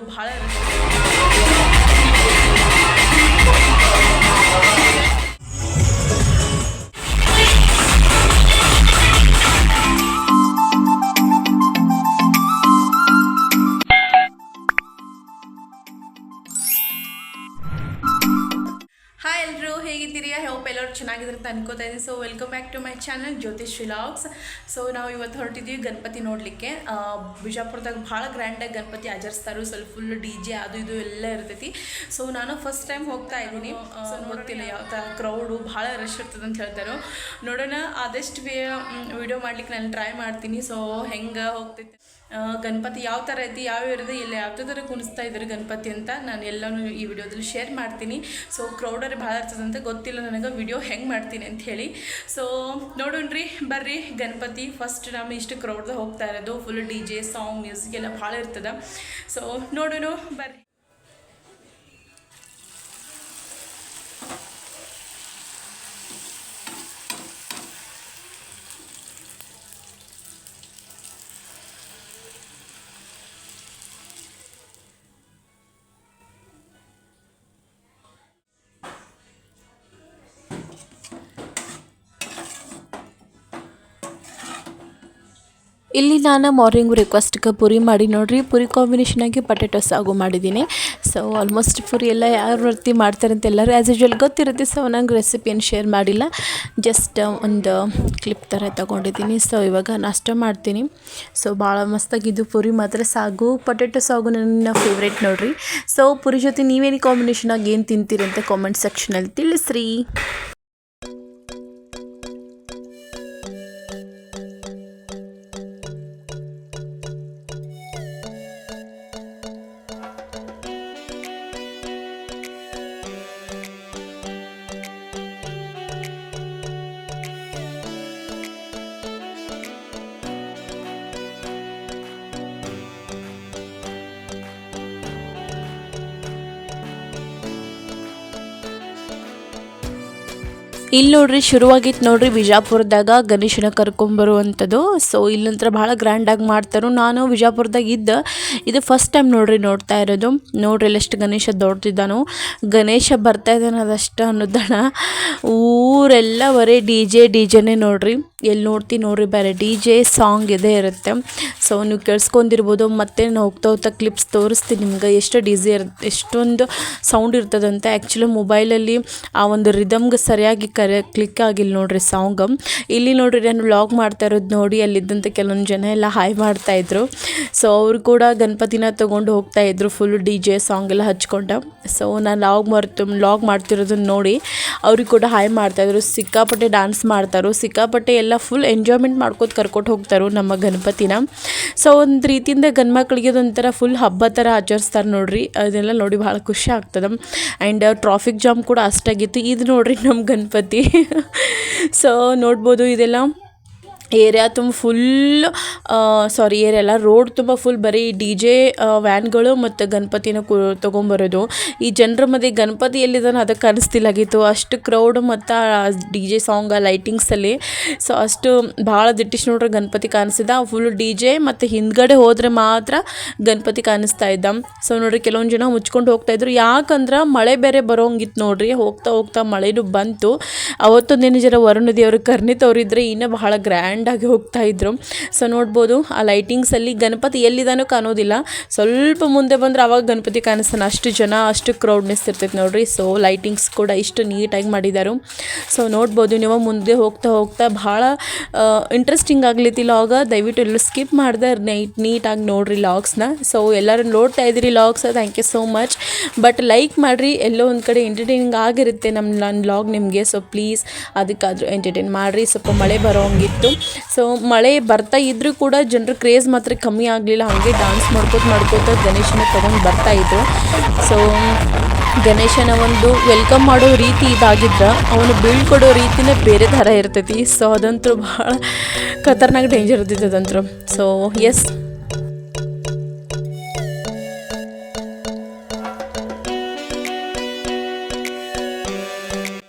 ಗೊತ್ತಿಲ್ಲ ಯಾವ ಥರ ಕ್ರೌಡು ಹಾಯ್ ಎಲ್ಲರೂ ಹೇಗಿದ್ದೀರಿ? ಐ ಹೋಪ್ ಎಲ್ಲರೂ ಚೆನ್ನಾಗಿದ್ರೆ ಅಂತ ಅನ್ಕೋತಾ ಇದ್ದೀನಿ. So welcome back to my channel Jyothish vlogs so ನಾವು ಇವತ್ತು ಹೊರಟಿದ್ದೀವಿ ಗಣಪತಿ ನೋಡಲಿಕ್ಕೆ. ಬಿಜಾಪುರದಾಗ ಭಾಳ ಗ್ರ್ಯಾಂಡಾಗಿ ಗಣಪತಿ ಆಚರಿಸ್ತಾರೆ ಸ್ವಲ್ಪ ಫುಲ್ ಡಿ ಜೆ ಅದು ಇದು ಎಲ್ಲ ಇರ್ತೈತಿ. ಸೊ ನಾನು ಫಸ್ಟ್ ಟೈಮ್ ಹೋಗ್ತಾ ಇದ್ದೀನಿ. ಸೊ ನೋಡ್ತಿಲ್ಲ ಯಾವ ಥರ ಕ್ರೌಡು ಭಾಳ ರಶ್ ಇರ್ತದೆ ಅಂತ ಹೇಳ್ತಾರೆ. ನೋಡೋಣ ಆದಷ್ಟು ವೇ ವಿಡಿಯೋ ಮಾಡ್ಲಿಕ್ಕೆ ನಾನು ಟ್ರೈ ಮಾಡ್ತೀನಿ. ಸೊ ಹೆಂಗೆ ಹೋಗ್ತೈತೆ? ಗಣಪತಿ ಯಾವ ಥರ ಐತಿ ಯಾವ ಇರೋದು ಇಲ್ಲ ಯಾವ ಥರ ಕುಣಿಸ್ತಾ ಇದ್ದಾರೆ ಗಣಪತಿ ಅಂತ ನಾನು ಎಲ್ಲನೂ ಈ ವಿಡಿಯೋದಲ್ಲಿ ಶೇರ್ ಮಾಡ್ತೀನಿ. ಸೊ ಕ್ರೌಡರ್ ಭಾಳ ಇರ್ತದಂತ ಗೊತ್ತಿಲ್ಲ ನನಗೆ ವಿಡಿಯೋ ಹೆಂಗೆ ಮಾಡ್ತೀನಿ ಅಂತ ಹೇಳಿ. ಸೊ ನೋಡೋಣ್ರಿ, ಬರ್ರಿ. ಗಣಪತಿ ಫಸ್ಟ್ ನಮ್ಮ ಇಷ್ಟು ಕ್ರೌಡ್ದಾಗ ಹೋಗ್ತಾ ಇರೋದು. Full D J song music ಎಲ್ಲ ಭಾಳ ಇರ್ತದೆ. ಸೊ ನೋಡೋಣ, ಬರ್ರಿ. ಇಲ್ಲಿ ನಾನು ಮಾರ್ನಿಂಗ್ ರಿಕ್ವೆಸ್ಟ್ಗೆ ಪುರಿ ಮಾಡಿ ನೋಡಿರಿ. ಪುರಿ ಕಾಂಬಿನೇಷನಾಗಿ ಪೊಟೆಟೊ ಸಾಗು ಮಾಡಿದ್ದೀನಿ. ಸೊ ಆಲ್ಮೋಸ್ಟ್ ಪುರಿ ಎಲ್ಲ ಯಾರು ರೀತಿ ಮಾಡ್ತಾರೆ ಅಂತ ಎಲ್ಲರೂ ಆ್ಯಸ್ ಯೂಶ್ವಲ್ ಗೊತ್ತಿರುತ್ತೆ. ಸೊ ನಂಗೆ ರೆಸಿಪಿಯನ್ನು ಶೇರ್ ಮಾಡಿಲ್ಲ. ಜಸ್ಟ್ ಒಂದು ಕ್ಲಿಪ್ ಥರ ತೊಗೊಂಡಿದ್ದೀನಿ. ಸೊ ಇವಾಗ ನಾಷ್ಟ ಮಾಡ್ತೀನಿ. ಸೊ ಭಾಳ ಮಸ್ತಾಗಿದ್ದು ಪುರಿ ಮಾತ್ರ ಸಾಗು. ಪೊಟೆಟೊ ಸಾಗು ನನ್ನ ಫೇವ್ರೇಟ್ ನೋಡಿರಿ. ಸೊ ಪುರಿ ಜೊತೆ ನೀವೇನು ಕಾಂಬಿನೇಷನಾಗಿ ಏನು ತಿಂತೀರಿ ಅಂತ ಕಾಮೆಂಟ್ ಸೆಕ್ಷನಲ್ಲಿ ತಿಳಿಸ್ರಿ. ಇಲ್ಲಿ ನೋಡ್ರಿ ಶುರುವಾಗಿತ್ತು ನೋಡ್ರಿ ವಿಜಾಪುರದಾಗ ಗಣೇಶನ ಕರ್ಕೊಂಬರುವಂಥದ್ದು. ಸೊ ಇಲ್ಲಂತ್ರ ಭಾಳ ಗ್ರ್ಯಾಂಡಾಗಿ ಮಾಡ್ತಾರೆ. ನಾನು ವಿಜಾಪುರದಾಗ ಇದ್ದ, ಇದು ಫಸ್ಟ್ ಟೈಮ್ ನೋಡ್ರಿ ನೋಡ್ತಾ ಇರೋದು. ನೋಡ್ರಿ ಎಷ್ಟು ಗಣೇಶ ದೊಡ್ಡದಿದ್ದಾನು. ಗಣೇಶ ಬರ್ತಾ ಇದ್ದಾನದಷ್ಟು ಅನ್ನೋದಣ. ಊರೆಲ್ಲ ಬರೀ ಡಿ ಜೆ, ಡಿ ಜೆನೇ ನೋಡ್ರಿ. ಎಲ್ಲಿ ನೋಡ್ತೀನಿ ನೋಡ್ರಿ ಬೇರೆ ಡಿ ಜೆ ಸಾಂಗ್ ಇದೇ ಇರುತ್ತೆ. ಸೊ ನೀವು ಕೇಳಿಸ್ಕೊಂಡಿರ್ಬೋದು, ಮತ್ತೆ ನಾನು ಹೋಗ್ತಾ ಹೋಗ್ತಾ ಕ್ಲಿಪ್ಸ್ ತೋರಿಸ್ತೀನಿ ನಿಮ್ಗೆ. ಎಷ್ಟು ಡಿಸಿ ಇರ್, ಎಷ್ಟೊಂದು ಸೌಂಡ್ ಇರ್ತದಂತೆ. ಆ್ಯಕ್ಚುಲಿ ಮೊಬೈಲಲ್ಲಿ ಆ ಒಂದು ರಿದಮ್ಗೆ ಸರಿಯಾಗಿ ಕರೆ ಕ್ಲಿಕ್ ಆಗಿಲ್ಲ ನೋಡ್ರಿ ಸಾಂಗ್ ಇಲ್ಲಿ ನೋಡ್ರಿ ನಾನು ವ್ಲಾಗ್ ಮಾಡ್ತಾ ಇರೋದು ನೋಡಿ ಅಲ್ಲಿದ್ದಂಥ ಕೆಲವೊಂದು ಜನ ಎಲ್ಲ ಹಾಯ್ ಮಾಡ್ತಾಯಿದ್ರು ಸೊ ಅವರು ಕೂಡ ಗಣಪತಿನ ತೊಗೊಂಡು ಹೋಗ್ತಾಯಿದ್ರು ಫುಲ್ ಡಿ ಜೆ ಸಾಂಗ್ ಎಲ್ಲ ಹಚ್ಕೊಂಡು. ಸೊ ನಾನು ಲಾಗ್ ಮರ್ತು ಲಾಗ್ ಮಾಡ್ತಿರೋದನ್ನ ನೋಡಿ ಅವ್ರಿಗೆ ಕೂಡ ಹಾಯ್ ಮಾಡ್ತಾಯಿದ್ರು ಸಿಕ್ಕಾಪಟ್ಟೆ ಡ್ಯಾನ್ಸ್ ಮಾಡ್ತಾರೋ ಸಿಕ್ಕಾಪಟ್ಟೆ ಎಲ್ಲ ಫುಲ್ ಎಂಜಾಯ್ಮೆಂಟ್ ಮಾಡ್ಕೊತ ಕರ್ಕೊಂಡು ಹೋಗ್ತಾರೆ ನಮ್ಮ ಗಣಪತಿನ. ಸೊ ಒಂದು ರೀತಿಯಿಂದ ಗಂಡ್ಮಕ್ಳಿಗೆ ಅದೊಂಥರ ಫುಲ್ ಹಬ್ಬ ಥರ ಆಚರಿಸ್ತಾರೆ ನೋಡ್ರಿ. ಅದೆಲ್ಲ ನೋಡಿ ಭಾಳ ಖುಷಿ ಆಗ್ತದೆ. ಆ್ಯಂಡ್ ಟ್ರಾಫಿಕ್ ಜಾಮ್ ಕೂಡ ಅಷ್ಟಾಗಿತ್ತು. ಇದು ನೋಡ್ರಿ ನಮ್ಮ ಗಣಪತಿ. ಸೊ ನೋಡ್ಬೋದು ಇದೆಲ್ಲ. ಏರಿಯಾ ತುಂಬ ಫುಲ್ ಸಾರಿ ಏರಿಯಾ ಎಲ್ಲ ರೋಡ್ ತುಂಬ ಫುಲ್ ಬರೀ ಡಿ ಜೆ ವ್ಯಾನ್ಗಳು ಮತ್ತು ಗಣಪತಿನ ಕು, ತೊಗೊಂಬರೋದು. ಈ ಜನರ ಮಧ್ಯೆ ಗಣಪತಿ ಎಲ್ಲಿದ್ದಾನೆ ಅದಕ್ಕೆ ಕಾಣಿಸ್ತಿಲ್ಲಾಗಿತ್ತು ಅಷ್ಟು ಕ್ರೌಡ್ ಮತ್ತು ಡಿ ಜೆ ಸಾಂಗ್ ಲೈಟಿಂಗ್ಸಲ್ಲಿ ಸೊ ಅಷ್ಟು ಭಾಳ ದಿಟ್ಟಿಸ್ ನೋಡ್ರೆ ಗಣಪತಿ ಕಾಣಿಸ್ತಿದ್ದ. ಫುಲ್ ಡಿ ಜೆ ಮತ್ತು ಹಿಂದ್ಗಡೆ ಹೋದರೆ ಮಾತ್ರ ಗಣಪತಿ ಕಾಣಿಸ್ತಾ ಇದ್ದ. ಸೊ ನೋಡ್ರಿ, ಕೆಲವೊಂದು ಜನ ಮುಚ್ಕೊಂಡು ಹೋಗ್ತಾ ಇದ್ರು. ಯಾಕಂದ್ರೆ ಮಳೆ ಬೇರೆ ಬರೋಂಗಿತ್ತು ನೋಡ್ರಿ. ಹೋಗ್ತಾ ಹೋಗ್ತಾ ಮಳೆನೂ ಬಂತು. ಅವತ್ತೊಂದೇನು ಜರ ವರುಣ ದೇವರು ತೋರಿದ್ರೆ ಇನ್ನೂ ಬಹಳ ಗ್ರ್ಯಾಂಡಾಗಿ ಹೋಗ್ತಾ ಇದ್ರು. ಸೊ ನೋಡ್ಬೋದು, ಆ ಲೈಟಿಂಗ್ಸಲ್ಲಿ ಗಣಪತಿ ಎಲ್ಲಿದಾನೋ ಕಾಣೋದಿಲ್ಲ. ಸ್ವಲ್ಪ ಮುಂದೆ ಬಂದ್ರೆ ಅವಾಗ ಗಣಪತಿ ಕಾಣಿಸ್ತಾನೆ. ಅಷ್ಟು ಜನ, ಅಷ್ಟು ಕ್ರೌಡ್ನೆಸ್ ಇರ್ತೈತೆ ನೋಡ್ರಿ. ಸೊ ಲೈಟಿಂಗ್ಸ್ ಕೂಡ ಇಷ್ಟು ನೀಟಾಗಿ ಮಾಡಿದ್ದಾರೆ ಸೊ ನೋಡ್ಬೋದು, ನೀವು ಮುಂದೆ ಹೋಗ್ತಾ ಹೋಗ್ತಾ ಭಾಳ ಇಂಟ್ರೆಸ್ಟಿಂಗ್ ಆಗ್ಲೈತಿ ಲಾಗ ದಯವಿಟ್ಟು ಎಲ್ಲರೂ ಸ್ಕಿಪ್ ಮಾಡಿದೆ ನೈಟ್ ನೀಟಾಗಿ ನೋಡ್ರಿ ಲಾಗ್ಸ್ನ ಸೊ ಎಲ್ಲರೂ ನೋಡ್ತಾ ಇದ್ದೀರಿ vlogs thank you so much but like ಮಾಡಿರಿ, ಎಲ್ಲೋ ಒಂದು ಕಡೆ ಎಂಟರ್ಟೈನಿಂಗ್ ಆಗಿರುತ್ತೆ ನಮ್ಮ ನನ್ನ ಲಾಗ್ ನಿಮಗೆ. ಸೊ ಪ್ಲೀಸ್ ಅದಕ್ಕಾದರೂ ಎಂಟರ್ಟೈನ್ ಮಾಡಿರಿ. ಸ್ವಲ್ಪ ಮಳೆ ಬರೋಂಗಿತ್ತು ಸೊ ಮಳೆ ಬರ್ತಾ ಇದ್ರೂ ಕೂಡ ಜನರು ಕ್ರೇಜ್ ಮಾತ್ರ ಕಮ್ಮಿ ಆಗಲಿಲ್ಲ. ಹಾಗೆ ಡಾನ್ಸ್ ಮಾಡ್ಕೋತ ಮಾಡ್ಕೋತ ಗಣೇಶನ ತೊಗೊಂಡು ಬರ್ತಾ ಇದ್ರು. ಸೊ ಗಣೇಶನ ಒಂದು ವೆಲ್ಕಮ್ ಮಾಡೋ ರೀತಿ ಇದಾಗಿದ್ರೆ, ಅವನು ಬೀಳ್ಕೊಡೋ ರೀತಿನೇ ಬೇರೆ ಥರ ಇರ್ತೈತಿ. ಸೊ ಅದಂತೂ ಭಾಳ ಖತರ್ನಾಕ್ ಡೇಂಜರ್ ಇದ್ದಿದ್ದು ಅದಂತೂ. ಸೊ ಎಸ್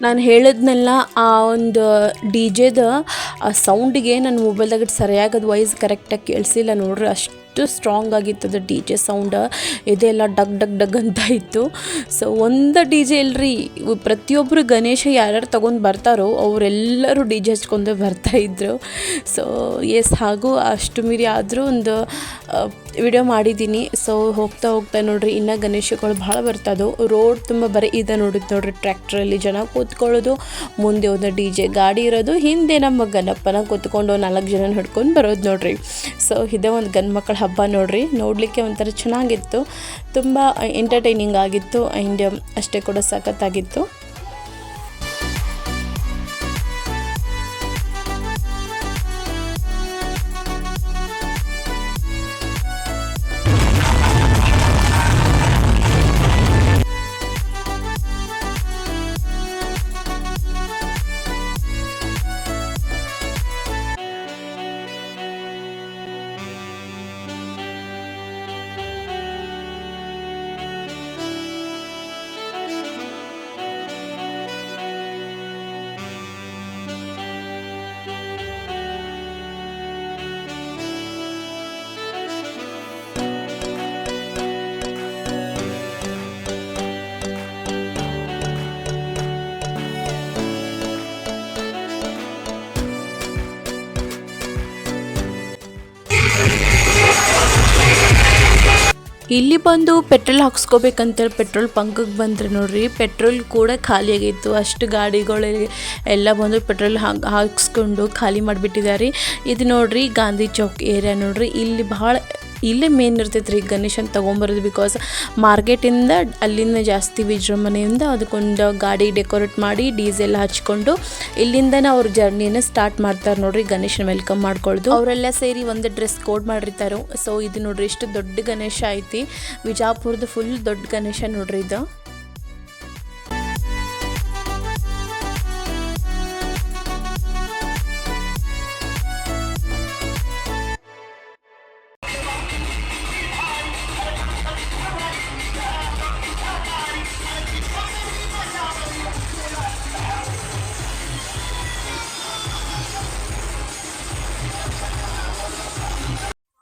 ನಾನು ಹೇಳಿದ್ನೆಲ್ಲ ಆ ಒಂದು ಡಿ ಜೆದ, ಆ ಸೌಂಡಿಗೆ ನನ್ನ ಮೊಬೈಲ್ದಾಗ ಸರಿಯಾಗಿ ಅದು ವಾಯ್ಸ್ ಕರೆಕ್ಟಾಗಿ ಕೇಳಿಸಿಲ್ಲ ನೋಡ್ರಿ. ಅಷ್ಟು ಸ್ಟ್ರಾಂಗ್ ಆಗಿತ್ತು ಅದು ಡಿ ಜೆ ಸೌಂಡ ಇದೆಲ್ಲ ಡಗ್ ಡಗ್ ಡಗ್ ಅಂತ ಇತ್ತು. ಸೊ ಒಂದು ಡಿ ಜೆ ಇಲ್ರಿ ಪ್ರತಿಯೊಬ್ಬರು ಗಣೇಶ ಯಾರ್ಯಾರು ತೊಗೊಂಡು ಬರ್ತಾರೋ ಅವರೆಲ್ಲರೂ ಡಿ ಜೆ ಹಚ್ಕೊಂಡು ಬರ್ತಾ ಇದ್ರು. ಸೊ ಎಸ್ ಹಾಗೂ ಅಷ್ಟು ಮೀರಿ ಆದರೂ ಒಂದು ವಿಡಿಯೋ ಮಾಡಿದ್ದೀನಿ. ಸೊ ಹೋಗ್ತಾ ಹೋಗ್ತಾ ನೋಡ್ರಿ, ಇನ್ನು ಗಣೇಶಗಳು ಭಾಳ ಅದು ರೋಡ್ ತುಂಬ ಬರೀ ಇದೆ ನೋಡಿದ್ ನೋಡ್ರಿ ಟ್ರ್ಯಾಕ್ಟ್ರಲ್ಲಿ ಜನ ಕೂತ್ಕೊಳ್ಳೋದು, ಮುಂದೆ ಒಂದು ಡಿ ಜೆ ಗಾಡಿ ಇರೋದು, ಹಿಂದೆ ನಮ್ಮ ಗಣಪನ ಕೂತ್ಕೊಂಡು ನಾಲ್ಕು ಜನ ಹಿಡ್ಕೊಂಡು ಬರೋದು ನೋಡ್ರಿ. ಸೊ ಇದೇ ಒಂದು ಗಂಡು ಮಕ್ಕಳ ಹಬ್ಬ ನೋಡ್ರಿ. ನೋಡಲಿಕ್ಕೆ ಒಂಥರ ಚೆನ್ನಾಗಿತ್ತು. ತುಂಬ ಎಂಟರ್ಟೈನಿಂಗ್ ಆಗಿತ್ತು. ಆ್ಯಂಡ್ ಅಷ್ಟೇ ಕೂಡ ಸಖತ್ತಾಗಿತ್ತು. ಇಲ್ಲಿ ಬಂದು ಪೆಟ್ರೋಲ್ ಹಾಕ್ಸ್ಕೋಬೇಕಂತೇಳಿ ಪೆಟ್ರೋಲ್ ಪಂಕಿಗೆ ಬಂದ್ರೆ ನೋಡ್ರಿ, ಪೆಟ್ರೋಲ್ ಕೂಡ ಖಾಲಿ ಆಗಿತ್ತು ಅಷ್ಟು ಗಾಡಿಗಳು ಎಲ್ಲ ಬಂದು ಪೆಟ್ರೋಲ್ ಹಾಕ್ ಹಾಕ್ಸ್ಕೊಂಡು ಖಾಲಿ ಮಾಡಿಬಿಟ್ಟಿದ್ದಾರೆ. ಇದು ನೋಡ್ರಿ ಗಾಂಧಿ ಚೌಕ್ ಏರಿಯಾ ನೋಡ್ರಿ. ಇಲ್ಲಿ ಭಾಳ ಇಲ್ಲೇ ಮೇನ್ ಇರ್ತೈತೆ ರೀ ಗಣೇಶನ್ ತೊಗೊಂಬರೋದು ಬಿಕಾಸ್ ಮಾರ್ಕೆಟಿಂದ ಅಲ್ಲಿಂದ ಜಾಸ್ತಿ ವಿಜೃಂಭಣೆಯಿಂದ ಅದಕ್ಕೊಂದು ಗಾಡಿ ಡೆಕೋರೇಟ್ ಮಾಡಿ ಡೀಸೆಲ್ ಹಚ್ಕೊಂಡು ಇಲ್ಲಿಂದನೇ ಅವ್ರ ಜರ್ನಿನ ಸ್ಟಾರ್ಟ್ ಮಾಡ್ತಾರೆ ನೋಡ್ರಿ ಗಣೇಶನ ವೆಲ್ಕಮ್ ಮಾಡ್ಕೊಳ್ದು. ಅವರೆಲ್ಲ ಸೇರಿ ಒಂದು ಡ್ರೆಸ್ ಕೋಡ್ ಮಾಡಿರ್ತಾರೆ. ಸೊ ಇದು ನೋಡ್ರಿ ಇಷ್ಟು ದೊಡ್ಡ ಗಣೇಶ ಐತಿ. ವಿಜಾಪುರದ ಫುಲ್ ದೊಡ್ಡ ಗಣೇಶ ನೋಡ್ರಿ ಇದು.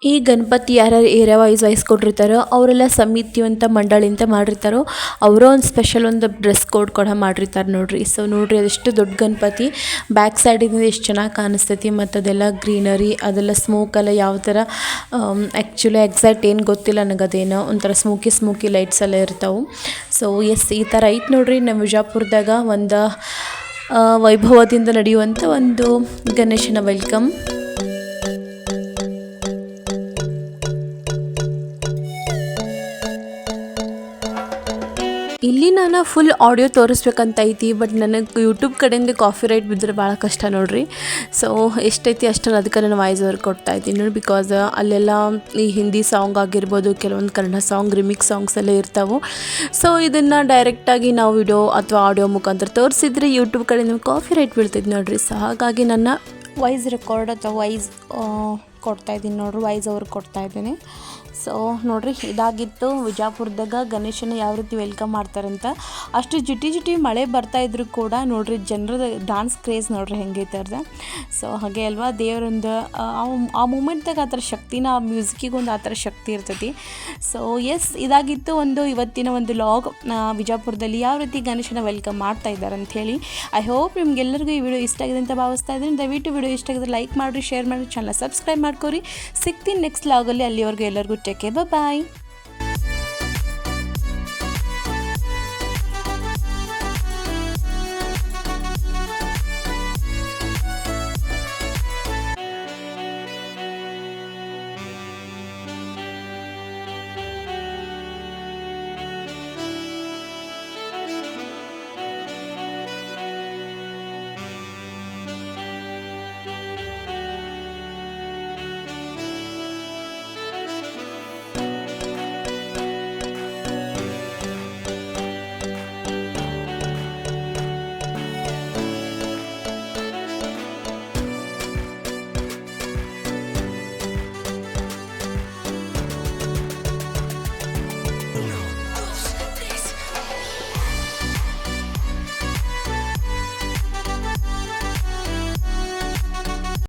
ಈ ಗಣಪತಿ ಯಾರ್ಯಾರು ಏರಿಯಾ ವೈಸ್ ಕೊಟ್ಟಿರ್ತಾರೋ ಅವರೆಲ್ಲ ಸಮಿತಿ ಅಂತ ಮಂಡಳಿ ಅಂತ ಮಾಡಿರ್ತಾರೋ ಅವರೋ ಒಂದು ಸ್ಪೆಷಲ್ ಒಂದು ಡ್ರೆಸ್ ಕೋಡ್ ಕೂಡ ಮಾಡಿರ್ತಾರೆ ನೋಡ್ರಿ. ಸೊ ನೋಡ್ರಿ ಅದೆಷ್ಟು ದೊಡ್ಡ ಗಣಪತಿ. ಬ್ಯಾಕ್ ಸೈಡಿಂದ ಎಷ್ಟು ಚೆನ್ನಾಗಿ ಕಾಣಿಸ್ತೈತಿ ಮತ್ತು ಅದೆಲ್ಲ ಗ್ರೀನರಿ ಅದೆಲ್ಲ ಸ್ಮೋಕ್ ಎಲ್ಲ ಯಾವ ಥರ ಆ್ಯಕ್ಚುಲಿ ಎಕ್ಸಾಕ್ಟ್ ಏನು ಗೊತ್ತಿಲ್ಲ ನನಗೆ ಅದೇನೋ ಒಂಥರ ಸ್ಮೋಕಿ ಸ್ಮೋಕಿ ಲೈಟ್ಸ್ ಎಲ್ಲ ಇರ್ತಾವೆ. ಸೊ ಎಸ್ ಈ ಥರ ಐತೆ ನೋಡ್ರಿ ನಮ್ಮ ವಿಜಾಪುರದಾಗ ಒಂದು ವೈಭವದಿಂದ ನಡೆಯುವಂಥ ಒಂದು ಗಣೇಶನ ವೆಲ್ಕಮ್ ಇಲ್ಲಿ ನಾನು ಫುಲ್ ಆಡಿಯೋ ತೋರಿಸ್ಬೇಕಂತ ಐತಿ ಬಟ್ ನನಗೆ ಯೂಟ್ಯೂಬ್ ಕಡೆಯಿಂದ ಕಾಫಿ ರೈಟ್ ಬಿದ್ದರೆ ಭಾಳ ಕಷ್ಟ ನೋಡ್ರಿ. ಸೊ ಎಷ್ಟೈತಿ ಅಷ್ಟು ಅದಕ್ಕೆ ನಾನು ವಾಯ್ಸ್ ಓವರ್ ಕೊಡ್ತಾ ಇದ್ದೀನಿ ನೋಡಿ ಬಿಕಾಸ್ ಅಲ್ಲೆಲ್ಲ ಈ ಹಿಂದಿ ಸಾಂಗ್ ಆಗಿರ್ಬೋದು, ಕೆಲವೊಂದು ಕನ್ನಡ ಸಾಂಗ್ ರಿಮಿಕ್ಸ್ ಸಾಂಗ್ಸ್ ಎಲ್ಲ ಇರ್ತಾವೆ. ಸೊ ಇದನ್ನು ಡೈರೆಕ್ಟಾಗಿ ನಾವು ವಿಡಿಯೋ ಅಥವಾ ಆಡಿಯೋ ಮುಖಾಂತರ ತೋರಿಸಿದ್ರೆ ಯೂಟ್ಯೂಬ್ ಕಡೆಯಿಂದ ಕಾಫಿ ರೈಟ್ ಬೀಳ್ತೈತಿ ನೋಡ್ರಿ. ಸೊ ಹಾಗಾಗಿ ನನ್ನ ವಾಯ್ಸ್ ರೆಕಾರ್ಡ್ ಅಥವಾ ವಾಯ್ಸ್ ಕೊಡ್ತಾ ಇದ್ದೀನಿ ನೋಡ್ರಿ ವಾಯ್ಸ್ ಓವರ್ ಕೊಡ್ತಾ ಇದ್ದೀನಿ. ಸೊ ನೋಡ್ರಿ, ಇದಾಗಿತ್ತು ವಿಜಾಪುರದಾಗ ಗಣೇಶನ ಯಾವ ರೀತಿ ವೆಲ್ಕಮ್ ಮಾಡ್ತಾರಂತ. ಅಷ್ಟು ಜಿಟಿ ಜಿಟಿ ಮಳೆ ಬರ್ತಾ ಇದ್ರು ಕೂಡ ನೋಡ್ರಿ ಜನರ ಡಾನ್ಸ್ ಕ್ರೇಜ್ ನೋಡ್ರಿ ಹೆಂಗೈತೆ ಅವ್ರದ್ದು ಸೊ ಹಾಗೆ ಅಲ್ವಾ, ದೇವರೊಂದು, ಆ ಮೂಮೆಂಟ್ದಾಗ ಆ ಥರ ಶಕ್ತಿನ, ಆ ಮ್ಯೂಸಿಕಿಗೆ ಒಂದು ಆ ಥರ ಶಕ್ತಿ ಇರ್ತೈತಿ. ಸೊ ಎಸ್ ಇದಾಗಿತ್ತು ಒಂದು ಇವತ್ತಿನ ಒಂದು ಲಾಗ್ ವಿಜಾಪುರದಲ್ಲಿ ಯಾವ ರೀತಿ ಗಣೇಶನ ವೆಲ್ಕಮ್ ಮಾಡ್ತಾ ಇದ್ದಾರೆ ಅಂತ ಹೇಳಿ. ಐ ಹೋಪ್ ನಿಮ್ಗೆಲ್ಲರಿಗೂ ಈ ವಿಡಿಯೋ ಇಷ್ಟ ಆಗಿದೆ ಅಂತ ಭಾವಿಸ್ತಾ ಇದ್ದೀನಿ. ದಯವಿಟ್ಟು ವಿಡಿಯೋ ಇಷ್ಟ ಆಗಿದ್ರೆ ಲೈಕ್ ಮಾಡಿರಿ ಶೇರ್ ಮಾಡಿರಿ ಚಾನಲ್ ಸಬ್ಸ್ಕ್ರೈಬ್ ಮಾಡ್ಕೊರಿ. ಸಿಗ್ತೀನಿ ನೆಕ್ಸ್ಟ್ ಲಾಗಲ್ಲಿ ಅಲ್ಲಿವರೆಗೂ ಎಲ್ಲರಿಗೂ take care. Bye bye.